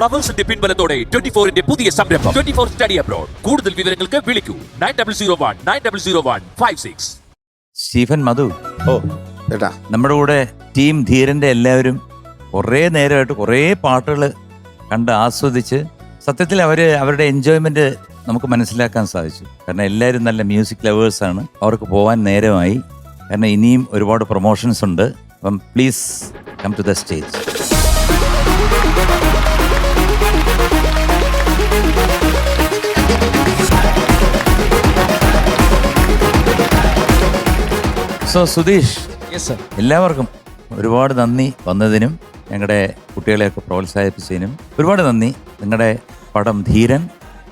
ഫ്ലവേഴ്സിന്റെ പിൻബലത്തോടെ twenty ഫോറിന്റെ പുതിയ സംരംഭം. ട്വന്റി ഫോർ സ്റ്റഡി അബ്രോഡ് കൂടുതൽ വിവരങ്ങൾക്ക് വിളിക്കൂ. Nine double zero one nine double zero one five six Stephen Madhu. ഓ ഏട്ടാ നമ്മുടെ കൂടെ ടീം ധീരന്റെ എല്ലാവരും കുറേ നേരമായിട്ട് കുറേ പാട്ടുകൾ കണ്ട് ആസ്വദിച്ച് സത്യത്തിൽ അവർ അവരുടെ എൻജോയ്മെന്റ് നമുക്ക് മനസ്സിലാക്കാൻ സാധിച്ചു. കാരണം എല്ലാവരും നല്ല മ്യൂസിക് ലവേഴ്സാണ് അവർക്ക് പോകാൻ നേരമായി. കാരണം ഇനിയും ഒരുപാട് പ്രൊമോഷൻസ് ഉണ്ട്. അപ്പം please come to the stage so Sudheesh. Yes sir എല്ലാവർക്കും ഒരുപാട് നന്ദി വന്നതിനും ഞങ്ങളുടെ കുട്ടികളെയൊക്കെ പ്രോത്സാഹിപ്പിച്ചതിനും ഒരുപാട് നന്ദി. നിങ്ങളുടെ പടം ധീരൻ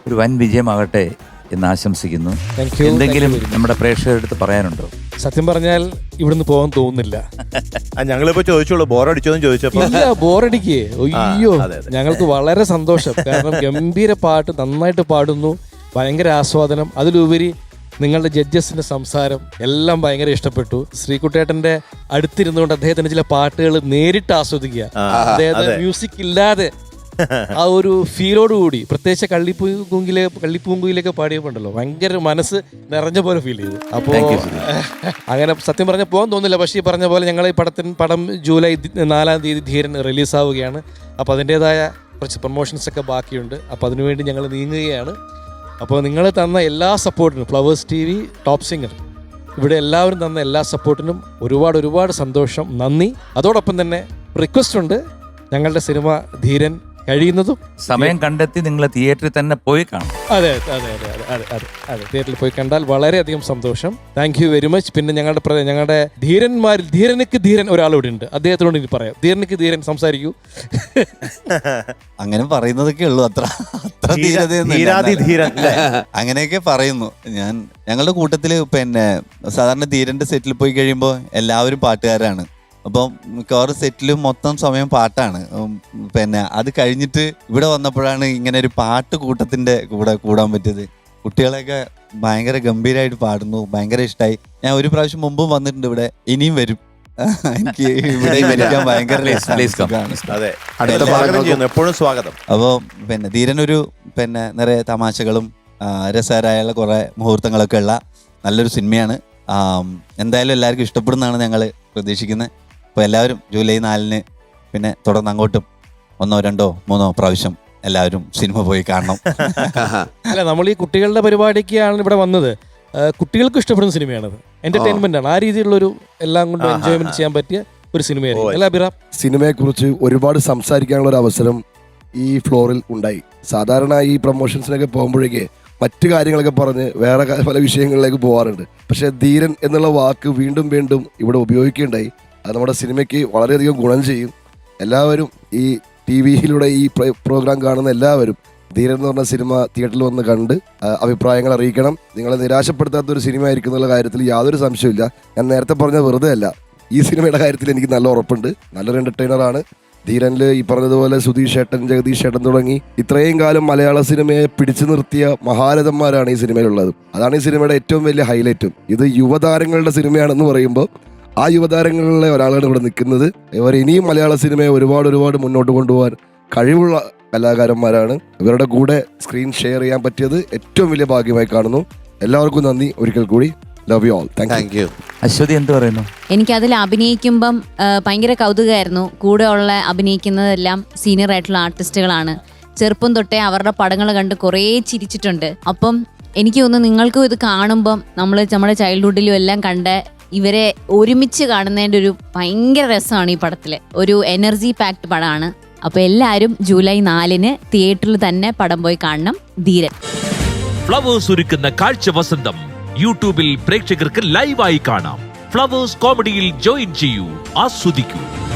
ഒരു വൻ വിജയമാകട്ടെ എന്ന് ആശംസിക്കുന്നു. Thank you, എന്തെങ്കിലും. നമ്മുടെ പ്രേക്ഷകരുടെ അടുത്ത് പറയാനുണ്ടോ? സത്യം പറഞ്ഞാൽ ഇവിടുന്ന് പോകാൻ തോന്നുന്നില്ല. ആ ഞങ്ങളിപ്പോ ചോദിച്ചോളൂ ബോറടിച്ചോന്ന് ചോദിച്ചപ്പോ. ഇല്ല ബോറടിക്കേ. അയ്യോ അതെ, അതെ. ഞങ്ങൾക്ക് വളരെ സന്തോഷം. കാരണം ഗംഭീര പാട്ട് നന്നായിട്ട് പാടുന്നു. ഭയങ്കര ആസ്വാദനം. അതിലുപരി നിങ്ങളുടെ ജഡ്ജസിന്റെ സംസാരം എല്ലാം ഭയങ്കര ഇഷ്ടപ്പെട്ടു. ശ്രീകുട്ടേട്ടന്റെ അടുത്തിരുന്നുകൊണ്ട് അദ്ദേഹത്തിന്റെ ചില പാട്ടുകൾ നേരിട്ട് ആസ്വദിക്കുക. അദ്ദേഹത്തെ മ്യൂസിക് ഇല്ലാതെ ആ ഒരു ഫീലോടുകൂടി. പ്രത്യേകിച്ച് കള്ളിപ്പൂങ്കിലെ കള്ളിപ്പൂങ്കുയിലൊക്കെ പാടിയപ്പോണ്ടല്ലോ. ഭയങ്കര മനസ്സ് നിറഞ്ഞ പോലെ ഫീൽ ചെയ്തു. അപ്പോ. അങ്ങനെ സത്യം പറഞ്ഞ പോകാൻ തോന്നില്ല. പക്ഷേ ഈ പറഞ്ഞ പോലെ ഞങ്ങൾ ഈ പടത്തിന് പടം ജൂലൈ നാലാം തീയതി ധീരൻ റിലീസാവുകയാണ് അപ്പോൾ അതിന്റെതായ കുറച്ച് പ്രൊമോഷൻസ് ഒക്കെ ബാക്കിയുണ്ട്. അപ്പോൾ അതിനുവേണ്ടി ഞങ്ങൾ നീങ്ങുകയാണ്. അപ്പോൾ നിങ്ങൾ തന്ന എല്ലാ സപ്പോർട്ടിനും Flowers T V top singer ഇവിടെ എല്ലാവരും തന്ന എല്ലാ സപ്പോർട്ടിനും ഒരുപാട് ഒരുപാട് സന്തോഷം നന്ദി. അതോടൊപ്പം തന്നെ റിക്വസ്റ്റ് ഉണ്ട്. ഞങ്ങളുടെ സിനിമ ധീരൻ കഴിയുന്നതും സമയം കണ്ടെത്തി നിങ്ങൾ തിയേറ്ററിൽ തന്നെ പോയി കാണും. അതെ അതെ അതെ അതെ അതെ അതെ അതെ തിയേറ്ററിൽ പോയി കണ്ടാൽ വളരെയധികം സന്തോഷം. താങ്ക് യു വെരി മച്ച് പിന്നെ ഞങ്ങളുടെ പ്ര- ഞങ്ങളുടെ ധീരന്മാരിൽ ധീരനക്ക് ധീരൻ ഒരാളിവിടെ ഉണ്ട്. അദ്ദേഹത്തിനോട് ഇനി പറയാം. ധീരനക്ക് ധീരൻ സംസാരിക്കൂ. അങ്ങനെ പറയുന്നതൊക്കെ ഉള്ളൂ. അത്ര അത്ര ധീര- ധീരതയൊന്നും? അങ്ങനെയൊക്കെ പറയുന്നു. ഞാൻ ഞങ്ങളുടെ കൂട്ടത്തിൽ പിന്നെ സാധാരണ ധീരന്റെ സെറ്റിൽ പോയി കഴിയുമ്പോൾ എല്ലാവരും പാട്ടുകാരാണ്. അപ്പം മിക്കവാറും സെറ്റിൽ മൊത്തം സമയം പാട്ടാണ്. പിന്നെ അത് കഴിഞ്ഞിട്ട് ഇവിടെ വന്നപ്പോഴാണ് ഇങ്ങനെ ഒരു പാട്ട് കൂട്ടത്തിന്റെ കൂടെ കൂടാൻ പറ്റിയത്. കുട്ടികളെയൊക്കെ ഭയങ്കര ഗംഭീരമായിട്ട് പാടുന്നു ഭയങ്കര ഇഷ്ടമായി ഞാൻ ഒരു പ്രാവശ്യം മുമ്പും വന്നിട്ടുണ്ട് ഇവിടെ ഇനിയും വരും. എനിക്ക് ഇവിടെ ഭയങ്കര എപ്പോഴും സ്വാഗതം. അപ്പോൾ പിന്നെ ധീരനൊരു പിന്നെ നിറയെ തമാശകളും ആ, രസകരമായ കുറേ മുഹൂർത്തങ്ങളൊക്കെ ഉള്ള നല്ലൊരു സിനിമയാണ്. എന്തായാലും എല്ലാവർക്കും ഇഷ്ടപ്പെടുന്നതാണ് ഞങ്ങൾ പ്രതീക്ഷിക്കുന്നത്. അപ്പോൾ എല്ലാവരും ജൂലൈ നാലിന് പിന്നെ തുടർന്ന് അങ്ങോട്ടും ഒന്നോ രണ്ടോ മൂന്നോ പ്രാവശ്യം എല്ലാവരും സിനിമ പോയി കാണണം. അല്ല നമ്മൾ ഈ കുട്ടികളുടെ പരിപാടിക്കാണ് ഇവിടെ വന്നത്. കുട്ടികൾക്ക് ഇഷ്ടപ്പെടുന്ന സിനിമയാണത്. എന്റർടൈൻമെന്റ് ആണ്. ആ രീതിയിലുള്ള ഒരു എല്ലാം കൊണ്ടും എൻജോയ്മെന്റ് ചെയ്യാൻ പറ്റിയ ഒരു സിനിമയായിരുന്നു സിനിമയെ അല്ല അഭിറാം? സിനിമയെക്കുറിച്ച് ഒരുപാട് സംസാരിക്കാനുള്ള ഒരു അവസരം ഈ ഫ്ലോറിൽ ഉണ്ടായി. സാധാരണ ഈ പ്രൊമോഷൻസിനൊക്കെ പോകുമ്പോഴേക്ക് മറ്റു കാര്യങ്ങളൊക്കെ പറഞ്ഞ് വേറെ പല വിഷയങ്ങളിലേക്ക് പോകാറുണ്ട് പക്ഷേ ധീരൻ എന്നുള്ള വാക്ക് വീണ്ടും വീണ്ടും ഇവിടെ ഉപയോഗിക്കുകയുണ്ടായി. അത് നമ്മുടെ സിനിമയ്ക്ക് വളരെയധികം ഗുണം ചെയ്യും. എല്ലാവരും ഈ ടി വിയിലൂടെ ഈ പ്രോഗ്രാം കാണുന്ന എല്ലാവരും ധീരൻ എന്ന് പറഞ്ഞ സിനിമ തിയേറ്ററിൽ വന്ന് കണ്ട് അഭിപ്രായങ്ങൾ അറിയിക്കണം. നിങ്ങളെ നിരാശപ്പെടുത്താത്ത ഒരു സിനിമ ആയിരിക്കും എന്നുള്ള കാര്യത്തിൽ യാതൊരു സംശയമില്ല ഞാൻ നേരത്തെ പറഞ്ഞ വെറുതെ അല്ല. ഈ സിനിമയുടെ കാര്യത്തിൽ എനിക്ക് നല്ല ഉറപ്പുണ്ട്. നല്ലൊരു എന്റർടൈനർ ആണ്. ധീരനിൽ ഈ പറഞ്ഞതുപോലെ സുധീഷ് ഏട്ടൻ ജഗദീഷ് ഏട്ടൻ തുടങ്ങി ഇത്രയും കാലം മലയാള സിനിമയെ പിടിച്ചു നിർത്തിയ മഹാരഥന്മാരാണ് ഈ സിനിമയിലുള്ളത്. അതാണ് ഈ സിനിമയുടെ ഏറ്റവും വലിയ ഹൈലൈറ്റും ഇത് യുവതാരങ്ങളുടെ സിനിമയാണെന്ന് പറയുമ്പോൾ ആ യുവതാരങ്ങളിലെ ഒരാളാണ് ഇവിടെ നിൽക്കുന്നത്. ഇവർ ഇനിയും മലയാള സിനിമയെ ഒരുപാട് ഒരുപാട് മുന്നോട്ട് കൊണ്ടുപോകാൻ കഴിവുള്ള കലാകാരന്മാരാണ്. ഇവരുടെ കൂടെ സ്ക്രീൻ ഷെയർ ചെയ്യാൻ പറ്റിയത് ഏറ്റവും വലിയ ഭാഗ്യമായി കാണുന്നു. എല്ലാവർക്കും നന്ദി. ഒരിക്കൽ കൂടി love you all thank you Aswathy എന്ത് പറയുന്നു? എനിക്ക് അതിൽ അഭിനയിക്കുമ്പം ഭയങ്കര കൗതുകമായിരുന്നു. കൂടെ ഉള്ള അഭിനയിക്കുന്നതെല്ലാം സീനിയർ ആയിട്ടുള്ള ആർട്ടിസ്റ്റുകളാണ് ചെറുപ്പം തൊട്ടേ അവരുടെ പടങ്ങൾ കണ്ട് കുറേ ചിരിച്ചിട്ടുണ്ട്. അപ്പം എനിക്ക് തോന്നുന്നു നിങ്ങൾക്കും ഇത് കാണുമ്പം നമ്മൾ നമ്മുടെ ചൈൽഡ്ഹുഡിലും എല്ലാം കണ്ട ഇവരെ ഒരുമിച്ച് കാണുന്നതിന്റെ ഒരു ഭയങ്കര രസമാണ് ഈ പടത്തിൽ ഒരു എനർജി പാക്ഡ് പടമാണ് അപ്പോൾ എല്ലാവരും ജൂലൈ നാലിന് തിയേറ്ററിൽ തന്നെ പടം പോയി കാണണം. ധീരൻ. ഫ്ലവേഴ്സ് ഒരുക്കുന്ന കാഴ്ച വസന്തം. യൂട്യൂബിൽ പ്രേക്ഷകർക്ക് ലൈവായി കാണാം. ഫ്ലവേഴ്സ് കോമഡിയിൽ ജോയിൻ ചെയ്യൂ. ആസ്വദിക്കൂ.